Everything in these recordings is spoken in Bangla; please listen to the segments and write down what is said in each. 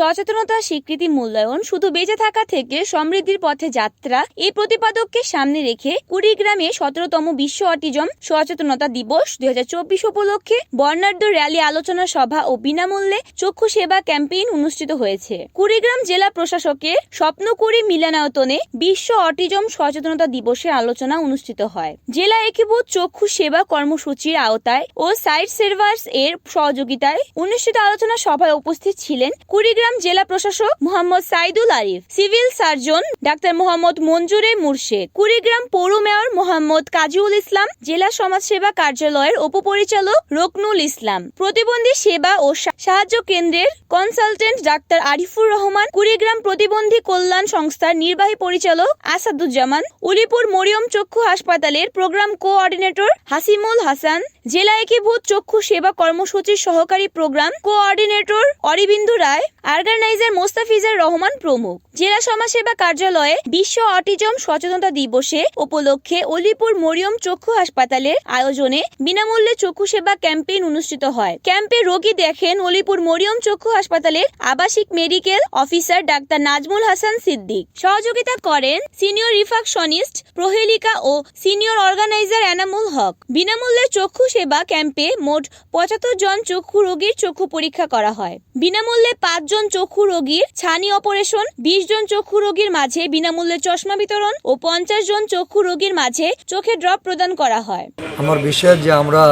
সচেতনতা, স্বীকৃতি, মূল্যায়ন, শুধু বেঁচে থাকা থেকে সমৃদ্ধির পথে যাত্রা, এই প্রতিপাদককে সামনে রেখে কুড়িগ্রামে সতেরোতম বিশ্ব অটিজম সচেতনতা দিবস দু হাজার চব্বিশ উপলক্ষে বর্ণাঢ্য র্যালি, আলোচনা সভা ও বিনামূল্যে চক্ষু সেবা ক্যাম্পেইন অনুষ্ঠিত হয়েছে। কুড়িগ্রাম জেলা প্রশাসকের স্বপ্নকুড়ি মিলনায়তনে বিশ্ব অটিজম সচেতনতা দিবসের আলোচনা অনুষ্ঠিত হয়। জেলা একীভূত চক্ষু সেবা কর্মসূচির আওতায় ও সাইট সার্ভার্স এর সহযোগিতায় অনুষ্ঠিত আলোচনা সভায় উপস্থিত ছিলেন কুড়িগ্রাম জেলা প্রশাসক Mohammad Saidul Arif, civil surgeon doctor Mohammad Manjure Murshed, Kurigram পৌর মেয়র মোহাম্মদ কাজীউল ইসলাম, জেলা সমাজসেবা কার্যালয়ের উপপরিচালক রকনুল ইসলাম, প্রতিবন্ধী সেবা ও সাহায্য কেন্দ্রের কনসালটেন্ট ডাক্তার আরিফুর রহমান, কুড়িগ্রাম প্রতিবন্ধী কল্যাণ সংস্থার নির্বাহী পরিচালক আসাদুজ্জামান, উলিপুর মরিয়ম চক্ষু হাসপাতালের প্রোগ্রাম কোঅর্ডিনেটর হাসিমুল হাসান, জেলা একীভূত চক্ষু সেবা কর্মসূচির সহকারী program coordinator Aribindu Roy organizer Mostafizar Rahman প্রমুখ। জেলা সমাজসেবা কার্যালয়ে বিশ্ব অটিজম সচেতনতা দিবসে উপলক্ষে অলিপুর মরিয়ম চক্ষু হাসপাতালের আয়োজনে বিনামূল্যে চক্ষু সেবা ক্যাম্পেইন অনুষ্ঠিত হয়। ক্যাম্পে রোগী দেখেন অলিপুর মরিয়ম চক্ষু হাসপাতালের আবাসিক medical officer doctor Nazmul Hasan Siddique. সহযোগিতা করেন সিনিয়র রিফাকশনিস্ট প্রহেলিকা ও সিনিয়র অর্গানাইজার এনামুল হক। বিনামূল্যে চক্ষু সেবা ক্যাম্পে মোট পঁচাত্তর জন চক্ষু রোগীর চক্ষু পরীক্ষা করা হয়। বিনামূল্যে পাঁচজন চক্ষু রোগীর ছানি অপারেশন, বিশ জন চক্ষু রোগীর মাঝে বিনামূল্যে চশমা বিতরণ ও পঞ্চাশ জন চক্ষু রোগীর মাঝে চোখে ড্রপ প্রদান করা হয়। আমার বিশ্বাস যে আমরা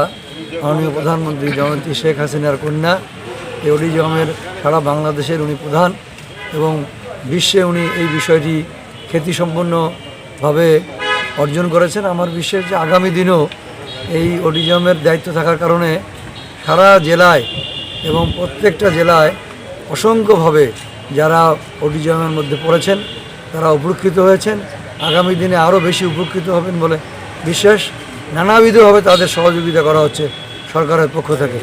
মাননীয় প্রধানমন্ত্রী জয়ন্তী শেখ হাসিনার কন্যা এই অটিজমের সারা বাংলাদেশের উনি প্রধান এবং বিশ্বে উনি এই বিষয়টি খ্যাতিসম্পন্নভাবে অর্জন করেছেন। আমার বিশ্বাস যে আগামী দিনও এই অডিজমের দায়িত্ব থাকার কারণে সারা জেলায় এবং প্রত্যেকটা জেলায় অসংখ্যভাবে যারা অটিজমের মধ্যে পড়েছেন, তারা উপকৃত হয়েছেন। আগামী দিনে আরও বেশি উপকৃত হবেন বলে বিশ্বাস। নানাবিধভাবে তাদের সহযোগিতা করা হচ্ছে সরকারের পক্ষ থেকে।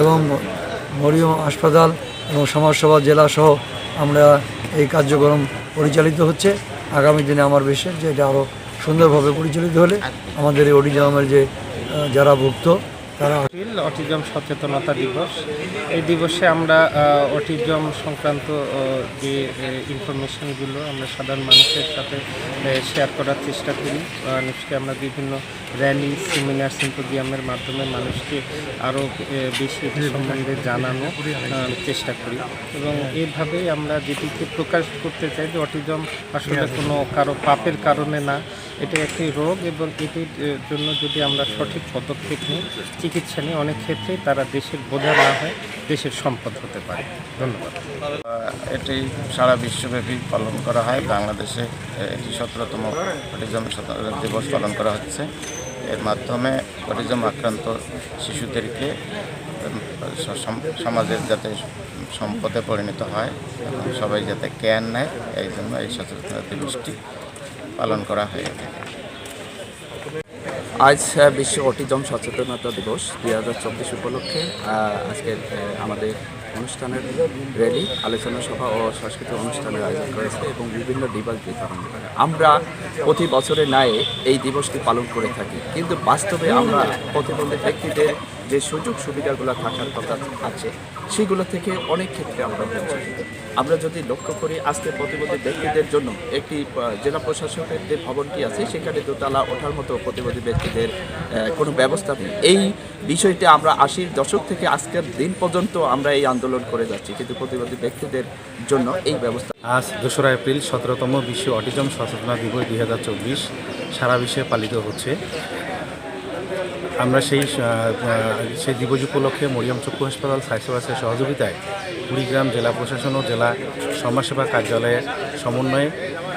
এবং মরিয়ম হাসপাতাল এবং সমাজসভা জেলা সহ আমরা এই কার্যক্রম পরিচালিত হচ্ছে। আগামী দিনে আমার বিশ্বাস যে এটা আরও সুন্দরভাবে পরিচালিত হলে আমাদের এই অডিজামের যে যারা ভুক্ত তারা অটিজম সচেতনতা দিবস। এই দিবসে আমরা অটিজম সংক্রান্ত যে ইনফরমেশনগুলো আমরা সাধারণ মানুষের সাথে শেয়ার করার চেষ্টা করি। মানুষকে আমরা বিভিন্ন র্যালি সেমিনার সিম্পোজিয়ামের মাধ্যমে মানুষকে আরও বেশি সম্বন্ধে জানানো চেষ্টা করি। এবং এভাবেই আমরা যেটিকে প্রকাশ করতে চাই যে অটিজম আসলে কোনো কারও পাপের কারণে না এটা একটি রোগ এবং এটির জন্য যদি আমরা সঠিক পদক্ষেপ নিই, চিকিৎসা নিই, অনেক ক্ষেত্রে তারা দেশের বোঝা না হয়, দেশের সম্পদ হতে পারে। ধন্যবাদ। এটি সারা বিশ্বব্যাপী পালন করা হয়। বাংলাদেশে এটি সতেরোতম অটিজম দিবস পালন করা হচ্ছে। এর মাধ্যমে অটিজম আক্রান্ত শিশুদেরকে সমাজের যাতে সম্পদে পরিণত হয় সবাই যাতে জ্ঞান নেয়, এই জন্য এই সচেতনতা দিবসটি পালন করা হয়ে। আজ বিশ্ব অটিজম সচেতনতা দিবস দুই হাজার চব্বিশ উপলক্ষে আজকের আমাদের অনুষ্ঠানের র্যালি, আলোচনা সভা ও সাংস্কৃতিক অনুষ্ঠানের আয়োজন করেছে এবং বিভিন্ন ডিভাইস বিতরণ করে। আমরা প্রতি বছরে ন্যায় এই দিবসটি পালন করে থাকি। কিন্তু বাস্তবে আমরা প্রতিবন্ধী ব্যক্তিদের যে সুযোগ সুবিধাগুলো থাকার কথা আছে, সেগুলো থেকে অনেক ক্ষেত্রে আমরা বঞ্চিত। আমরা যদি লক্ষ্য করি, আজকে প্রতিবন্ধী ব্যক্তিদের জন্য একটি জেলা প্রশাসকের যে ভবনটি আছে, সেখানে দোতলা ওঠার মতো প্রতিবন্ধী ব্যক্তিদের কোনো ব্যবস্থা নেই। এই বিষয়টি আমরা আশির দশক থেকে আজকের দিন পর্যন্ত আমরা এই আন্দোলন করে যাচ্ছি, কিন্তু প্রতিবন্ধী ব্যক্তিদের জন্য এই ব্যবস্থা আজ দোসরা এপ্রিল সতেরোতম বিশ্ব অটিজম সচেতনা দিবস দুই হাজার চব্বিশ সারা বিশ্বে পালিত হচ্ছে। আমরা সেই সেই দিবস উপলক্ষে মরিয়ম চক্ষু হাসপাতাল স্বাস্থ্যবাসের সহযোগিতায় কুড়িগ্রাম জেলা প্রশাসন ও জেলা সমাজসেবা কার্যালয়ের সমন্বয়ে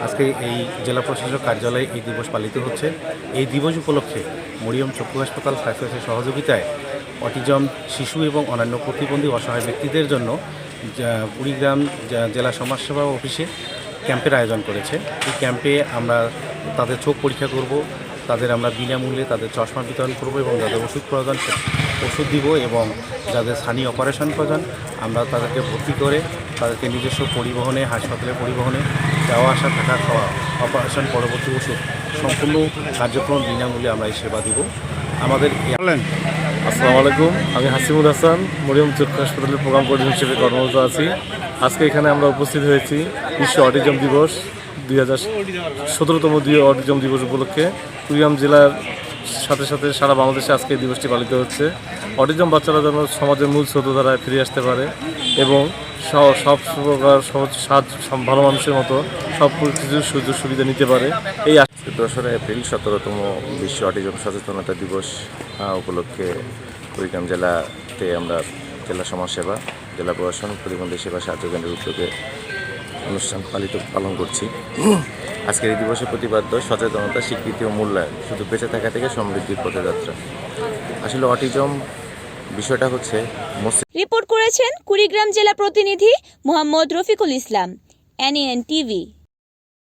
আজকে এই জেলা প্রশাসক কার্যালয়ে এই দিবস পালিত হচ্ছে। এই দিবস উপলক্ষে মরিয়ম চক্ষু হাসপাতাল স্বাস্থ্যবাসের সহযোগিতায় অটিজম শিশু এবং অন্যান্য প্রতিবন্ধী অসহায় ব্যক্তিদের জন্য কুড়িগ্রাম জেলা সমাজসেবা অফিসে ক্যাম্পের আয়োজন করেছে। এই ক্যাম্পে আমরা তাদের চোখ পরীক্ষা করব তাদের আমরা বিনামূল্যে তাদের চশমা বিতরণ করব এবং যাদের ওষুধ প্রয়োজন ওষুধ দিব এবং যাদের স্থানীয় অপারেশন প্রয়োজন আমরা তাদেরকে ভর্তি করে তাদেরকে নিজস্ব পরিবহনে হাসপাতালে পরিবহনে যাওয়া আসা, থাকা খাওয়া, অপারেশন পরবর্তী ওষুধ সম্পূর্ণ কার্যক্রম বিনামূল্যে আমরা এই সেবা দিব। আমাদের আসসালামু আলাইকুম। আমি হাসিমুল হাসান, মরিয়ম চক্ষু হাসপাতালের প্রোগ্রাম কোঅর্ডিনেটর হিসেবে কর্মরত আছি। আজকে এখানে আমরা উপস্থিত হয়েছি বিশ্ব অটিজম দিবস। দুই হাজার সতেরোতম অটিজম দিবস উপলক্ষে কুড়িগ্রাম জেলার সাথে সাথে সারা বাংলাদেশে আজকে এই দিবসটি পালিত হচ্ছে। অটিজম বাচ্চারা যেন সমাজের মূল স্রোতধারায় ফিরে আসতে পারে এবং সব প্রকার সহজ সাহায্য ভালো মানুষের মতো সব কিছু সুযোগ সুবিধা নিতে পারে। এই দোসরা এপ্রিল সতেরোতম বিশ্ব অটিজম সচেতনতা দিবস উপলক্ষে কুড়িগ্রাম জেলাতে আমরা জেলা সমাজসেবা, জেলা প্রশাসন প্রতিবন্ধী সেবা সাহায্য কেন্দ্রের উদ্যোগে অনুষ্ঠান পালিত পালন করছি। আজকের এই দিবসে প্রতিবাদ্য সচেতনতা, স্বীকৃতি ও মূল্যায়ন, শুধু বেঁচে থাকা থেকে সমৃদ্ধির পথযাত্রা আসলে অটিজম বিষয়টা হচ্ছে রিপোর্ট করেছেন কুড়িগ্রাম জেলা প্রতিনিধি মোহাম্মদ রফিকুল ইসলাম এনএন টিভি